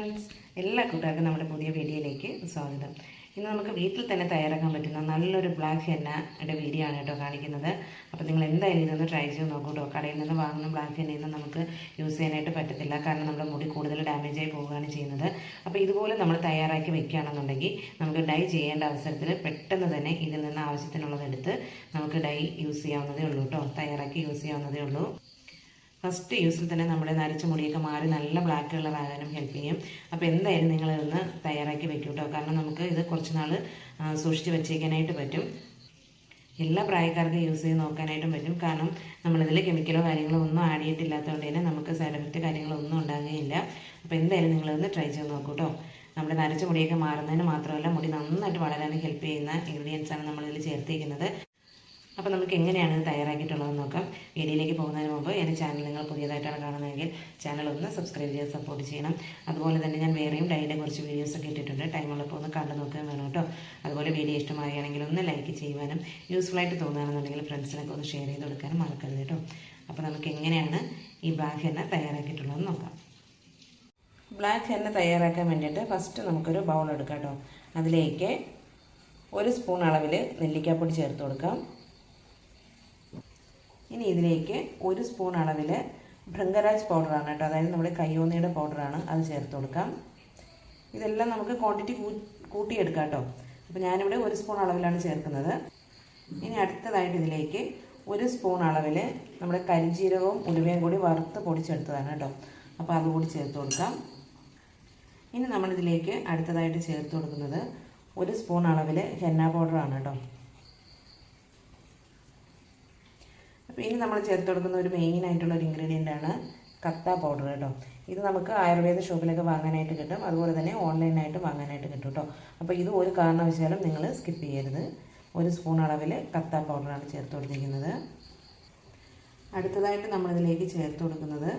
Friends എല്ലാ കൂട്ടുകാർക്കും നമ്മുടെ പുതിയ വീഡിയോയിലേക്ക് സ്വാഗതം. ഇന്ന് നമുക്ക് വീട്ടിൽ തന്നെ തയ്യാറാക്കാൻ പറ്റുന്ന നല്ലൊരു ബ്ലാക്ക് ഹെന്നയുടെ വീഡിയോ ആണ് കേട്ടോ കാണിക്കുന്നത്. അപ്പോൾ നിങ്ങൾ എന്തായാലും ഇതൊന്ന് ട്രൈ ചെയ്ത് നോക്കൂ കേട്ടോ. കടയിൽ നിന്ന് വാങ്ങുന്ന ബ്ലാക്ക് ഹെന്നയൊന്നും നമുക്ക് യൂസ് ചെയ്യാനായിട്ട് പറ്റത്തില്ല. കാരണം നമ്മുടെ മുടി കൂടുതൽ ഡാമേജ് ആയി പോവുകയാണ് ചെയ്യുന്നത്. അപ്പോൾ ഇതുപോലെ നമ്മൾ തയ്യാറാക്കി വെക്കുകയാണെന്നുണ്ടെങ്കിൽ നമുക്ക് ഡൈ ചെയ്യേണ്ട അവസരത്തിൽ പെട്ടെന്ന് തന്നെ ഇതിൽ നിന്ന് ആവശ്യത്തിനുള്ളതെടുത്ത് നമുക്ക് ഡൈ യൂസ് ചെയ്യാവുന്നതേ ഉള്ളൂ കേട്ടോ. തയ്യാറാക്കി യൂസ് ചെയ്യാവുന്നതേ ഉള്ളൂ. ഫസ്റ്റ് യൂസിൽ തന്നെ നമ്മുടെ നരച്ച മുടിയൊക്കെ മാറി നല്ല ബ്ലാക്ക് കളർ ആകാനും ഹെൽപ്പ് ചെയ്യും. അപ്പോൾ എന്തായാലും നിങ്ങൾ ഇതൊന്ന് തയ്യാറാക്കി വെക്കും കേട്ടോ കാരണം നമുക്ക് ഇത് കുറച്ച് നാൾ സൂക്ഷിച്ച് വെച്ചേക്കാനായിട്ട് പറ്റും. എല്ലാ പ്രായക്കാർക്കും യൂസ് ചെയ്ത് നോക്കാനായിട്ടും പറ്റും. കാരണം നമ്മളിതിൽ കെമിക്കലോ കാര്യങ്ങളോ ഒന്നും ആഡ് ചെയ്തിട്ടില്ലാത്തതുകൊണ്ട് തന്നെ നമുക്ക് സൈഡ് എഫക്റ്റ് കാര്യങ്ങളോ ഒന്നും ഉണ്ടാകുകയില്ല. അപ്പോൾ എന്തായാലും നിങ്ങളൊന്ന് ട്രൈ ചെയ്ത് നോക്കൂ കേട്ടോ നമ്മുടെ നരച്ച മുടിയൊക്കെ മാറുന്നതിന് മാത്രമല്ല മുടി നന്നായിട്ട് വളരാനും ഹെൽപ്പ് ചെയ്യുന്ന ഇൻഗ്രീഡിയൻസാണ് നമ്മളിതിൽ ചേർത്തിരിക്കുന്നത്. അപ്പോൾ നമുക്ക് എങ്ങനെയാണ് ഇത് തയ്യാറാക്കിയിട്ടുള്ളതെന്ന് നോക്കാം. വീഡിയോയിലേക്ക് പോകുന്നതിന് മുമ്പ് എന്റെ ചാനൽ നിങ്ങൾ പുതിയതായിട്ടാണ് കാണുന്നതെങ്കിൽ ചാനൽ ഒന്ന് സബ്സ്ക്രൈബ് ചെയ്ത് സപ്പോർട്ട് ചെയ്യണം. അതുപോലെ തന്നെ ഞാൻ വേറെയും ഡൈയുടെ കുറച്ച് വീഡിയോസൊക്കെ ഇട്ടിട്ടുണ്ട്. ടൈമുള്ളപ്പോൾ ഒന്ന് കണ്ടു നോക്കാൻ വേണം കേട്ടോ. അതുപോലെ വീഡിയോ ഇഷ്ടമാവുകയാണെങ്കിൽ ഒന്ന് ലൈക്ക് ചെയ്യുവാനും യൂസ്ഫുൾ ആയിട്ട് തോന്നുകയാണെന്നുണ്ടെങ്കിൽ ഫ്രണ്ട്സിനൊക്കെ ഒന്ന് ഷെയർ ചെയ്ത് കൊടുക്കാനും മറക്കരുത് കേട്ടോ. അപ്പോൾ നമുക്ക് എങ്ങനെയാണ് ഈ ബ്ലാക്ക് ഹെന്ന തയ്യാറാക്കിയിട്ടുള്ളതെന്ന് നോക്കാം. ബ്ലാക്ക് ഹെന്ന തയ്യാറാക്കാൻ വേണ്ടിയിട്ട് ഫസ്റ്റ് നമുക്കൊരു ബൗൾ എടുക്കാം കേട്ടോ. അതിലേക്ക് ഒരു സ്പൂൺ അളവിൽ നെല്ലിക്കാപ്പൊടി ചേർത്ത് കൊടുക്കാം. ഇനി ഇതിലേക്ക് ഒരു സ്പൂൺ അളവിൽ ഭൃംഗരാജ് പൗഡറാണ് കേട്ടോ. അതായത് നമ്മുടെ കയ്യോന്നിയുടെ പൗഡറാണ് അത് ചേർത്ത് കൊടുക്കാം. ഇതെല്ലാം നമുക്ക് ക്വാണ്ടിറ്റി കൂട്ടിയെടുക്കാം കേട്ടോ. അപ്പോൾ ഞാനിവിടെ ഒരു സ്പൂൺ അളവിലാണ് ചേർക്കുന്നത്. ഇനി അടുത്തതായിട്ട് ഇതിലേക്ക് ഒരു സ്പൂൺ അളവിൽ നമ്മുടെ കരിഞ്ജീരകവും ഉലുവയും കൂടി വറുത്ത് പൊടിച്ചെടുത്തതാണ് കേട്ടോ. അപ്പോൾ അതുകൂടി ചേർത്ത് കൊടുക്കാം. ഇനി നമ്മളിതിലേക്ക് അടുത്തതായിട്ട് ചേർത്ത് കൊടുക്കുന്നത് ഒരു സ്പൂൺ അളവിൽ ഹെന്ന പൗഡറാണ് കേട്ടോ അപ്പോൾ ഇനി നമ്മൾ ചേർത്ത് കൊടുക്കുന്ന ഒരു മെയിൻ ആയിട്ടുള്ള ഒരു ഇൻഗ്രീഡിയന്റ് ആണ് കത്ത പൗഡർ കേട്ടോ. ഇത് നമുക്ക് ആയുർവേദ ഷോപ്പിലൊക്കെ വാങ്ങാനായിട്ട് കിട്ടും. അതുപോലെ തന്നെ ഓൺലൈനായിട്ട് വാങ്ങാനായിട്ട് കിട്ടും കേട്ടോ. അപ്പോൾ ഇത് ഒരു കാരണവശാലും നിങ്ങൾ സ്കിപ്പ് ചെയ്യരുത്. ഒരു സ്പൂൺ അളവിൽ കത്ത പൗഡറാണ് ചേർത്ത് കൊടുത്തിരിക്കുന്നത്. അടുത്തതായിട്ട് നമ്മളിതിലേക്ക് ചേർത്ത് കൊടുക്കുന്നത്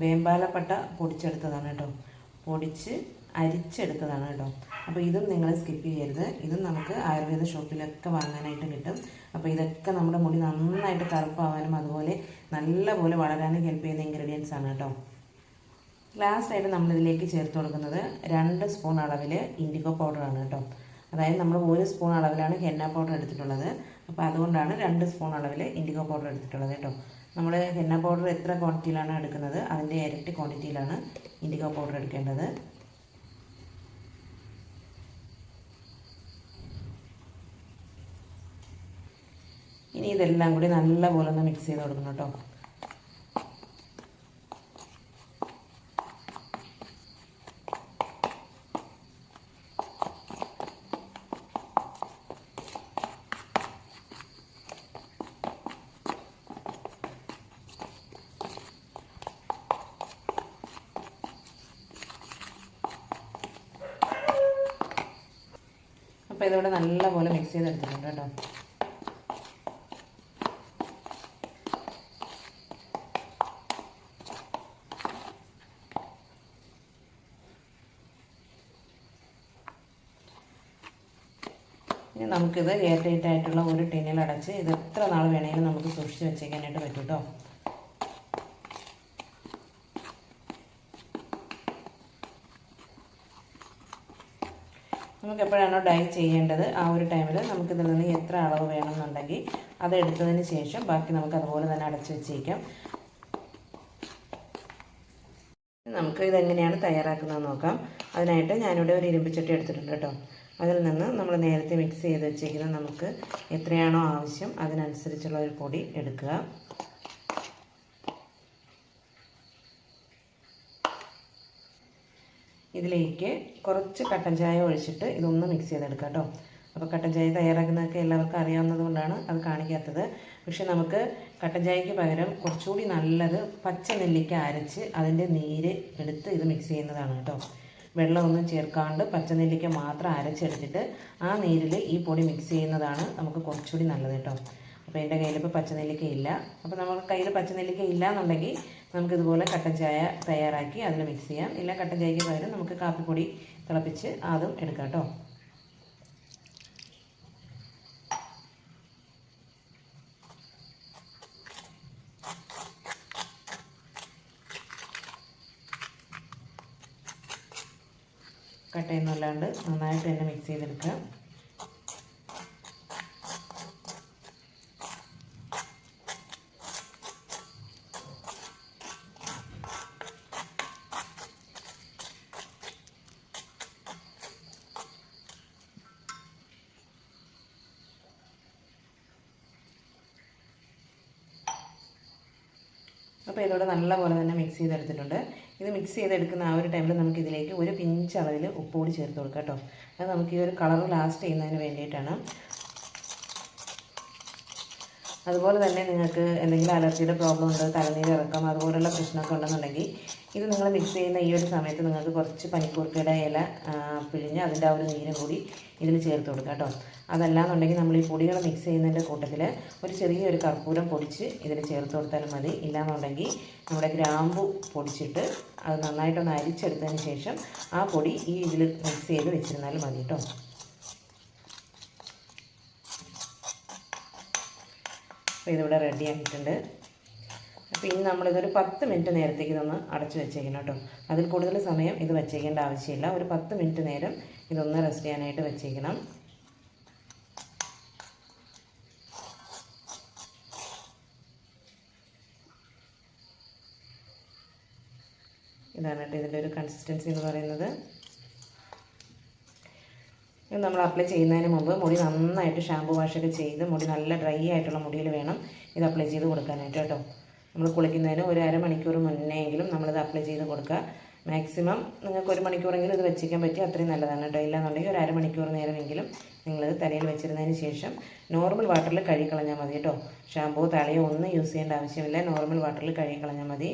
വേമ്പാലപ്പട്ട പൊടിച്ചെടുത്തതാണ് കേട്ടോ. പൊടിച്ച് അരിച്ചെടുത്തതാണ് കേട്ടോ. അപ്പോൾ ഇതും നിങ്ങൾ സ്കിപ്പ് ചെയ്യരുത്. ഇതും നമുക്ക് ആയുർവേദ ഷോപ്പിലൊക്കെ വാങ്ങാനായിട്ട് കിട്ടും. അപ്പോൾ ഇതൊക്കെ നമ്മുടെ മുടി നന്നായിട്ട് കറുപ്പാവാനും അതുപോലെ നല്ലപോലെ വളരാനും ഹെൽപ്പ് ചെയ്യുന്ന ഇൻഗ്രീഡിയൻസ് ആണ് കേട്ടോ. ലാസ്റ്റായിട്ട് നമ്മളിതിലേക്ക് ചേർത്ത് കൊടുക്കുന്നത് രണ്ട് സ്പൂൺ അളവിൽ ഇൻഡിഗോ പൗഡറാണ് കേട്ടോ. അതായത് നമ്മൾ ഒരു സ്പൂൺ അളവിലാണ് ഹെന്ന പൗഡർ എടുത്തിട്ടുള്ളത്. അപ്പോൾ അതുകൊണ്ടാണ് രണ്ട് സ്പൂൺ അളവിൽ ഇൻഡിഗോ പൗഡർ എടുത്തിട്ടുള്ളത് കേട്ടോ. നമ്മൾ ഹെന്ന പൗഡർ എത്ര ക്വാണ്ടിറ്റിയിലാണ് എടുക്കുന്നത്? അതിന്റെ ഇരട്ടി ക്വാണ്ടിറ്റിയിലാണ് ഇൻഡിഗോ പൗഡർ എടുക്കേണ്ടത്. ഇനി ഇതെല്ലാം കൂടി നല്ലപോലെ ഒന്ന് മിക്സ് ചെയ്ത് കൊടുക്കണം കേട്ടോ. അപ്പോൾ ഇതോടെ നല്ലപോലെ മിക്സ് ചെയ്ത് ചെയ്തെടുത്തിട്ടുണ്ട് കേട്ടോ. ഇനി നമുക്കിത് എയർ ടൈറ്റ് ആയിട്ടുള്ള ഒരു ടിന്നിൽ അടച്ച് ഇത് എത്ര നാൾ വേണമെങ്കിലും നമുക്ക് സൂക്ഷിച്ച് വെച്ചേക്കാനായിട്ട് പറ്റും കേട്ടോ നമുക്ക് എപ്പോഴാണോ ഡൈ ചെയ്യേണ്ടത്? ആ ഒരു ടൈമിൽ നമുക്കിതിൽ നിന്ന് എത്ര അളവ് വേണമെന്നുണ്ടെങ്കിൽ അത് എടുത്തതിന് ശേഷം ബാക്കി നമുക്ക് അതുപോലെ തന്നെ അടച്ച് വെച്ചേക്കാം. നമുക്ക് ഇതെങ്ങനെയാണ് തയ്യാറാക്കുന്നത് നോക്കാം. അതിനായിട്ട് ഞാനിവിടെ ഒരു ഇരുമ്പിച്ചട്ടി എടുത്തിട്ടുണ്ട് കേട്ടോ അതിൽ നിന്ന് നമ്മൾ നേരത്തെ മിക്സ് ചെയ്ത് വെച്ചിരിക്കുന്ന നമുക്ക് എത്രയാണോ ആവശ്യം അതിനനുസരിച്ചുള്ള ഒരു പൊടി എടുക്കുക. ഇതിലേക്ക് കുറച്ച് കട്ടൻ ചായ ഒഴിച്ചിട്ട് ഇതൊന്ന് മിക്സ് ചെയ്തെടുക്കുക കേട്ടോ. അപ്പോൾ കട്ടൻ ചായ തയ്യാറാക്കുന്നതൊക്കെ എല്ലാവർക്കും അറിയാവുന്നത് കൊണ്ടാണ് അത് കാണിക്കാത്തത്. പക്ഷെ നമുക്ക് കട്ടൻ ചായക്ക് പകരം കുറച്ചുകൂടി നല്ലത് പച്ച നെല്ലിക്ക അരച്ച് അതിന്റെ നീര് എടുത്ത് ഇത് മിക്സ് ചെയ്യുന്നതാണ് കേട്ടോ. വെള്ളമൊന്നും ചേർക്കാണ്ട് പച്ചനെല്ലിക്ക മാത്രം അരച്ചെടുത്തിട്ട് ആ നീരിൽ ഈ പൊടി മിക്സ് ചെയ്യുന്നതാണ് നമുക്ക് കുറച്ചുകൂടി നല്ലത് കേട്ടോ. അപ്പോൾ എന്റെ കയ്യിലിപ്പോൾ പച്ചനെല്ലിക്ക ഇല്ല. അപ്പോൾ നമുക്ക് കയ്യിൽ പച്ചനെല്ലിക്ക ഇല്ല എന്നുണ്ടെങ്കിൽ നമുക്കിതുപോലെ കട്ടൻ ചായ തയ്യാറാക്കി അതിൽ മിക്സ് ചെയ്യാം. ഇല്ല കട്ടൻ ചായക്ക് പകരം നമുക്ക് കാപ്പിപ്പൊടി തിളപ്പിച്ച് അതും എടുക്കാം കേട്ടോ. കട്ടയൊന്നും അല്ലാണ്ട് നന്നായിട്ട് തന്നെ മിക്സ് ചെയ്തെടുക്കുക. അപ്പോൾ ഇതോടെ നല്ലപോലെ തന്നെ മിക്സ് ചെയ്തെടുത്തിട്ടുണ്ട്. ഇത് മിക്സ് ചെയ്തെടുക്കുന്ന ആ ഒരു ടൈമിൽ നമുക്ക് ഇതിലേക്ക് ഒരു പിഞ്ച് അളവിൽ ഉപ്പ് കൂടി ചേർത്ത് കൊടുക്കാം കേട്ടോ. അത് നമുക്ക് ഈ ഒരു കളർ ലാസ്റ്റ് ചെയ്യുന്നതിന് വേണ്ടിയിട്ടാണ്. അതുപോലെ തന്നെ നിങ്ങൾക്ക് എന്തെങ്കിലും അലർജിയുടെ പ്രോബ്ലം ഉണ്ട് തലനീര് ഇറക്കം അതുപോലുള്ള പ്രശ്നമൊക്കെ ഉണ്ടെന്നുണ്ടെങ്കിൽ ഇത് നിങ്ങൾ മിക്സ് ചെയ്യുന്ന ഈ ഒരു സമയത്ത് നിങ്ങൾക്ക് കുറച്ച് പനിക്കൂർക്കയുടെ ഇല പിഴിഞ്ഞ് അതിന്റെ ആ ഒരു നീരും കൂടി ഇതിൽ ചേർത്ത് കൊടുക്കുക കേട്ടോ. അതല്ലാന്നുണ്ടെങ്കിൽ നമ്മൾ ഈ പൊടികൾ മിക്സ് ചെയ്യുന്നതിന്റെ കൂട്ടത്തിൽ ഒരു ചെറിയൊരു കർപ്പൂരം പൊടിച്ച് ഇതിൽ ചേർത്ത് കൊടുത്താലും മതി. ഇല്ലാന്നുണ്ടെങ്കിൽ നമ്മുടെ ഗ്രാമ്പു പൊടിച്ചിട്ട് അത് നന്നായിട്ടൊന്ന് അരിച്ചെടുത്തതിന് ശേഷം ആ പൊടി ഈ ഇതിൽ മിക്സ് ചെയ്ത് വെച്ചിരുന്നാലും മതി കേട്ടോ. അപ്പോൾ ഇതിവിടെ റെഡി ആയിട്ടുണ്ട് അപ്പോൾ ഇനി നമ്മളിതൊരു പത്ത് മിനിറ്റ് നേരത്തേക്ക് ഇതൊന്ന് അടച്ചു വെച്ചേക്കണം കേട്ടോ. അതിൽ കൂടുതൽ സമയം ഇത് വെച്ചേക്കേണ്ട ആവശ്യമില്ല. ഒരു പത്ത് മിനിറ്റ് നേരം ഇതൊന്ന് റെസ്റ്റ് ചെയ്യാനായിട്ട് വെച്ചേക്കണം. ഇതാണ് കേട്ടോ ഇതിന്റെ ഒരു കൺസിസ്റ്റൻസി എന്ന് പറയുന്നത്. ഇത് നമ്മൾ അപ്ലൈ ചെയ്യുന്നതിന് മുമ്പ് മുടി നന്നായിട്ട് ഷാമ്പു വാഷൊക്കെ ചെയ്ത് മുടി നല്ല ഡ്രൈ ആയിട്ടുള്ള മുടിയിൽ വേണം ഇത് അപ്ലൈ ചെയ്ത് കൊടുക്കാനായിട്ട് കേട്ടോ. നമ്മൾ കുളിക്കുന്നതിന് ഒരു അരമണിക്കൂർ മുന്നേയെങ്കിലും നമ്മളിത് അപ്ലൈ ചെയ്ത് കൊടുക്കുക. മാക്സിമം നിങ്ങൾക്ക് ഒരു മണിക്കൂറെങ്കിലും ഇത് വെച്ചിരിക്കാൻ പറ്റി അത്രയും നല്ലതാണ് കേട്ടോ. ഇല്ലാന്നുണ്ടെങ്കിൽ ഒരു അരമണിക്കൂർ നേരമെങ്കിലും നിങ്ങളിത് തലയിൽ വെച്ചിരുന്നതിന് ശേഷം നോർമൽ വാട്ടറിൽ കഴുകിക്കളഞ്ഞാൽ മതി കേട്ടോ. ഷാമ്പൂ തലയോ ഒന്നും യൂസ് ചെയ്യേണ്ട ആവശ്യമില്ല. നോർമൽ വാട്ടറിൽ കഴുകിക്കളഞ്ഞാൽ മതി.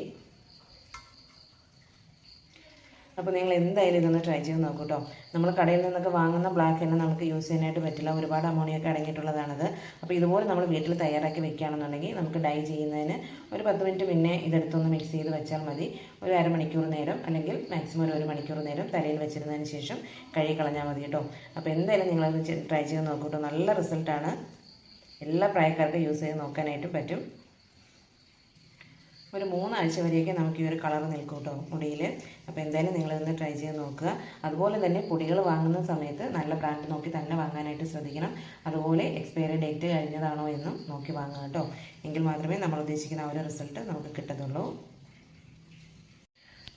അപ്പോൾ നിങ്ങൾ എന്തായാലും ഇതൊന്ന് ട്രൈ ചെയ്ത് നോക്കൂ കേട്ടോ നമ്മൾ കടയിൽ നിന്നൊക്കെ വാങ്ങുന്ന ബ്ലാക്ക് എണ്ണ നമുക്ക് യൂസ് ചെയ്യാനായിട്ട് പറ്റില്ല. ഒരുപാട് അമോണിയൊക്കെ അടങ്ങിയിട്ടുള്ളതാണത്. അപ്പോൾ ഇതുപോലെ നമ്മൾ വീട്ടിൽ തയ്യാറാക്കി വെക്കുകയാണെന്നുണ്ടെങ്കിൽ നമുക്ക് ഡൈ ചെയ്യുന്നതിന് ഒരു പത്ത് മിനിറ്റ് മുന്നേ ഇതെടുത്തൊന്ന് മിക്സ് ചെയ്ത് വെച്ചാൽ മതി. ഒരു അരമണിക്കൂർ നേരം അല്ലെങ്കിൽ മാക്സിമം ഒരു ഒരു മണിക്കൂർ നേരം തലയിൽ വെച്ചിരുന്നതിന് ശേഷം കഴുകി കളഞ്ഞാൽ മതി കേട്ടോ അപ്പോൾ എന്തായാലും നിങ്ങളത് ട്രൈ ചെയ്ത് നോക്കൂ കേട്ടോ നല്ല റിസൾട്ടാണ് എല്ലാ പ്രായക്കാർക്കും യൂസ് ചെയ്ത് നോക്കാനായിട്ട് പറ്റും. ഒരു മൂന്നാഴ്ച വരെയൊക്കെ നമുക്ക് ഈ ഒരു കളർ നിൽക്കും കേട്ടോ മുടിയിൽ. അപ്പോൾ എന്തായാലും നിങ്ങൾ നിങ്ങളിതൊന്ന് ട്രൈ ചെയ്ത് നോക്കുക. അതുപോലെ തന്നെ പൊടികൾ വാങ്ങുന്ന സമയത്ത് നല്ല ബ്രാൻഡ് നോക്കി തന്നെ വാങ്ങാനായിട്ട് ശ്രദ്ധിക്കണം. അതുപോലെ എക്സ്പയറി ഡേറ്റ് കഴിഞ്ഞതാണോ എന്നും നോക്കി വാങ്ങുക കേട്ടോ എങ്കിൽ മാത്രമേ നമ്മൾ ഉദ്ദേശിക്കുന്ന ആ ഒരു റിസൾട്ട് നമുക്ക് കിട്ടത്തുള്ളൂ.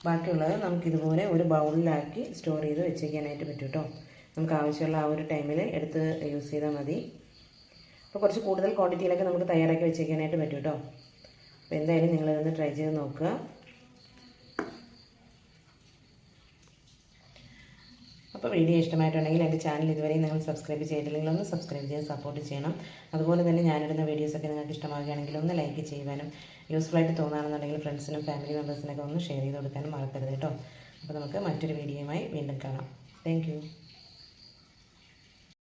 ബാക്കിയുള്ളത് നമുക്കിതുപോലെ ഒരു ബൗളിലാക്കി സ്റ്റോർ ചെയ്ത് വെച്ചേക്കാനായിട്ട് പറ്റും കേട്ടോ നമുക്ക് ആവശ്യമുള്ള ആ ഒരു ടൈമിൽ എടുത്ത് യൂസ് ചെയ്താൽ മതി. അപ്പോൾ കുറച്ച് കൂടുതൽ ക്വാണ്ടിറ്റിയിലൊക്കെ നമുക്ക് തയ്യാറാക്കി വെച്ചേക്കാനായിട്ട് പറ്റും കേട്ടോ അപ്പോൾ എന്തായാലും നിങ്ങളിതൊന്ന് ട്രൈ ചെയ്ത് നോക്കുക. അപ്പോൾ വീഡിയോ ഇഷ്ടമായിട്ടുണ്ടെങ്കിൽ എന്റെ ചാനൽ ഇതുവരെ നിങ്ങൾ സബ്സ്ക്രൈബ് ചെയ്തിട്ടില്ലെങ്കിൽ ഒന്ന് സബ്സ്ക്രൈബ് ചെയ്ത് സപ്പോർട്ട് ചെയ്യണം. അതുപോലെ തന്നെ ഞാനിടുന്ന വീഡിയോസൊക്കെ നിങ്ങൾക്ക് ഇഷ്ടമാവുകയാണെങ്കിൽ ഒന്ന് ലൈക്ക് ചെയ്യുവാനും യൂസ്ഫുൾ ആയിട്ട് തോന്നുകയാണെന്നുണ്ടെങ്കിൽ ഫ്രണ്ട്സിനും ഫാമിലി മെമ്പേഴ്സിനൊക്കെ ഒന്ന് ഷെയർ ചെയ്ത് കൊടുക്കാനും മറക്കരുത് കേട്ടോ. അപ്പോൾ നമുക്ക് മറ്റൊരു വീഡിയോയുമായി വീണ്ടും കാണാം. താങ്ക്